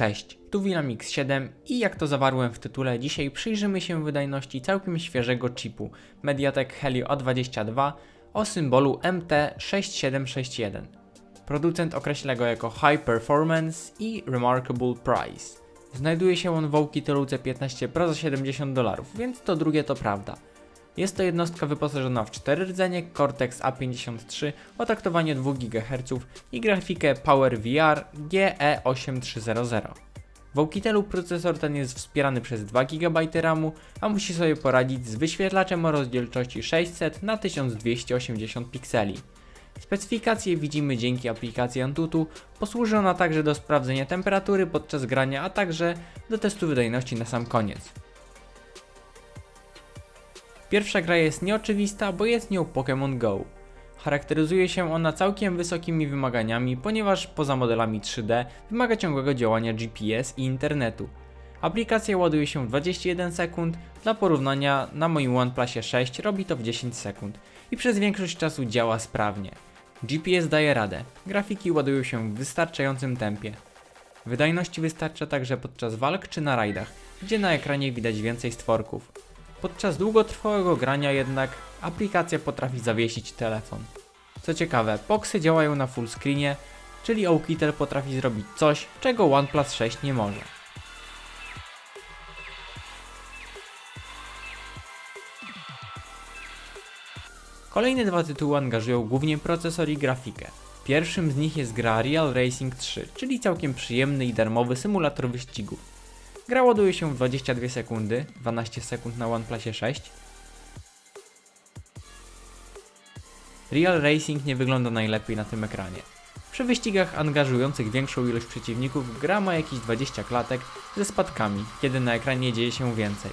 Cześć, tu Wilamix 7 i jak to zawarłem w tytule, dzisiaj przyjrzymy się wydajności całkiem świeżego chipu Mediatek Helio A22 o symbolu MT6761. Producent określa go jako High Performance i Remarkable Price. Znajduje się on w Oukitel C15 Pro za 70 dolarów, więc to drugie to prawda. Jest to jednostka wyposażona w 4 rdzenie Cortex A53 o taktowaniu 2 GHz i grafikę PowerVR E GE8300. W Oukitelu procesor ten jest wspierany przez 2 GB RAMu, a musi sobie poradzić z wyświetlaczem o rozdzielczości 600 na 1280 pikseli. Specyfikacje widzimy dzięki aplikacji Antutu, posłuży ona także do sprawdzenia temperatury podczas grania, a także do testu wydajności na sam koniec. Pierwsza gra jest nieoczywista, bo jest nią Pokémon Go. Charakteryzuje się ona całkiem wysokimi wymaganiami, ponieważ poza modelami 3D wymaga ciągłego działania GPS i internetu. Aplikacja ładuje się w 21 sekund, dla porównania na moim OnePlusie 6 robi to w 10 sekund i przez większość czasu działa sprawnie. GPS daje radę, grafiki ładują się w wystarczającym tempie. Wydajności wystarcza także podczas walk czy na rajdach, gdzie na ekranie widać więcej stworków. Podczas długotrwałego grania jednak aplikacja potrafi zawiesić telefon. Co ciekawe, Poxy działają na full screenie, czyli Oukitel potrafi zrobić coś, czego OnePlus 6 nie może. Kolejne dwa tytuły angażują głównie procesor i grafikę. Pierwszym z nich jest gra Real Racing 3, czyli całkiem przyjemny i darmowy symulator wyścigów. Gra ładuje się w 22 sekundy, 12 sekund na OnePlusie 6. Real Racing nie wygląda najlepiej na tym ekranie. Przy wyścigach angażujących większą ilość przeciwników gra ma jakieś 20 klatek ze spadkami, kiedy na ekranie dzieje się więcej.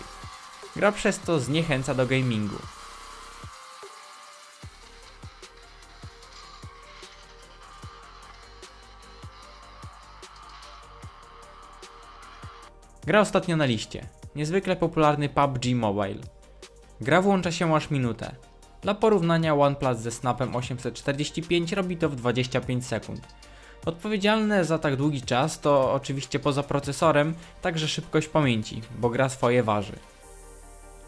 Gra przez to zniechęca do gamingu. Gra ostatnio na liście. Niezwykle popularny PUBG Mobile. Gra włącza się aż minutę. Dla porównania OnePlus ze Snapem 845 robi to w 25 sekund. Odpowiedzialne za tak długi czas to oczywiście poza procesorem także szybkość pamięci, bo gra swoje waży.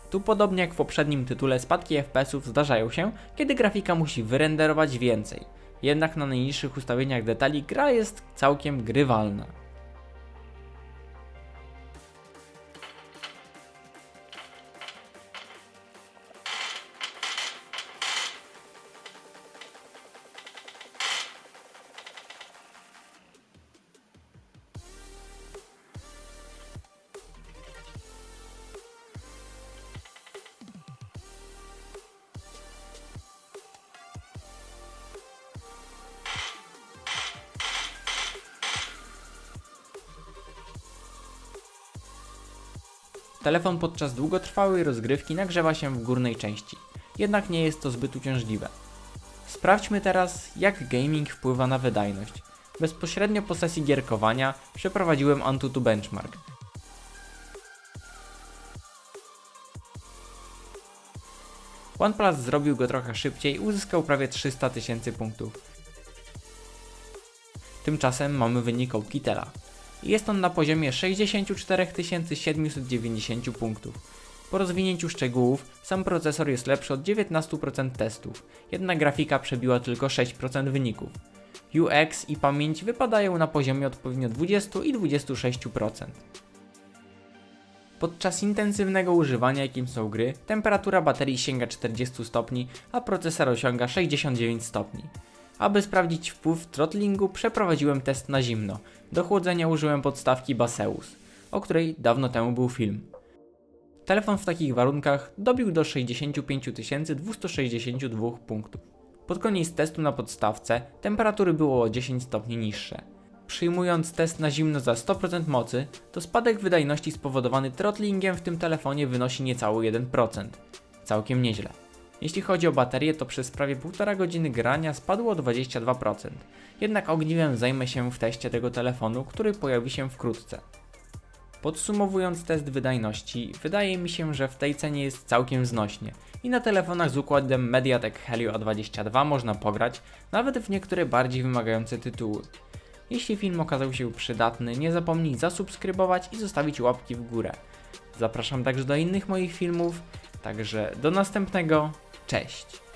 Tu podobnie jak w poprzednim tytule spadki FPS-ów zdarzają się, kiedy grafika musi wyrenderować więcej. Jednak na najniższych ustawieniach detali gra jest całkiem grywalna. Telefon podczas długotrwałej rozgrywki nagrzewa się w górnej części, jednak nie jest to zbyt uciążliwe. Sprawdźmy teraz, jak gaming wpływa na wydajność. Bezpośrednio po sesji gierkowania przeprowadziłem Antutu Benchmark. OnePlus zrobił go trochę szybciej i uzyskał prawie 300 tysięcy punktów. Tymczasem mamy wynik Oukitela. Jest on na poziomie 64 790 punktów. Po rozwinięciu szczegółów, sam procesor jest lepszy od 19% testów, jednak grafika przebiła tylko 6% wyników. UX i pamięć wypadają na poziomie odpowiednio 20 i 26%. Podczas intensywnego używania, jakim są gry, temperatura baterii sięga 40 stopni, a procesor osiąga 69 stopni. Aby sprawdzić wpływ throttlingu, przeprowadziłem test na zimno. Do chłodzenia użyłem podstawki Baseus, o której dawno temu był film. Telefon w takich warunkach dobił do 65 262 punktów. Pod koniec testu na podstawce temperatury było o 10 stopni niższe. Przyjmując test na zimno za 100% mocy, to spadek wydajności spowodowany throttlingiem w tym telefonie wynosi niecały 1%. Całkiem nieźle. Jeśli chodzi o baterię, to przez prawie 1,5 godziny grania spadło o 22%. Jednak ogniwem zajmę się w teście tego telefonu, który pojawi się wkrótce. Podsumowując test wydajności, wydaje mi się, że w tej cenie jest całkiem znośnie i na telefonach z układem Mediatek Helio A22 można pograć, nawet w niektóre bardziej wymagające tytuły. Jeśli film okazał się przydatny, nie zapomnij zasubskrybować i zostawić łapki w górę. Zapraszam także do innych moich filmów, także do następnego, cześć!